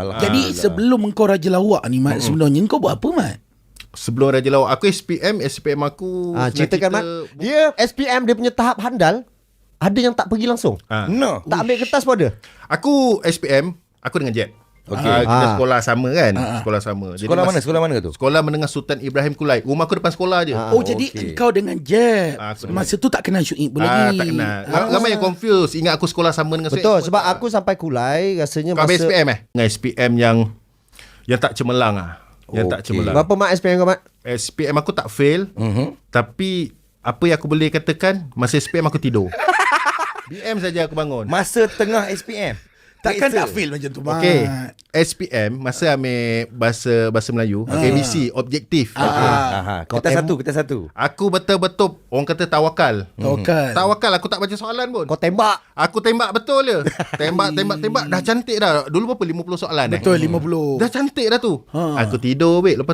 Alhamdulillah. Jadi sebelum engkau raja lawak ni Mat sebenarnya engkau buat apa Mat? Sebelum Raja Lawak Aku SPM SPM aku Ah, senang ceritakan Mat. Dia SPM dia punya tahap handal ada yang tak pergi langsung. Ah. No. Tak ambil kertas pun ada. Aku SPM Aku dengan Jet Okey. Ah, Kita Ah. sekolah sama kan Sekolah sama Jadi Sekolah mana? mas- Sekolah mana tu? Sekolah menengah Sultan Ibrahim Kulai Rumah aku depan sekolah je Ah, Oh, jadi engkau dengan Jeb. Ah, dengan Masa tu tak kenal Syuib pun Ah, lagi. tak kenal. Ah. Ramai yang confuse ingat aku sekolah sama dengan Betul Syed. sebab aku sampai kulai rasanya kau masa SPM eh? Dengan SPM yang yang tak cemerlang ah. Yang tak Okey. cemerlang. Berapa mak SPM kau mak? SPM aku tak fail. Mhm. Tapi apa yang aku boleh katakan masa SPM aku tidur. BM saja aku bangun. Masa tengah SPM. Takkan tak feel macam tu Mat. Okey. SPM masa ambil bahasa bahasa Melayu, ABC objektif. Ah. Okey. Aha, kertas satu, kertas satu. Aku betul-betul orang kata tawakal. Tawakal. Tawakal aku tak baca soalan pun. Kau tembak. Aku tembak betul je. Tembak tembak tembak dah cantik dah. Dulu berapa 50 soalan eh? Betul 50. Dah cantik dah tu. Ha. Aku tidur weh lepas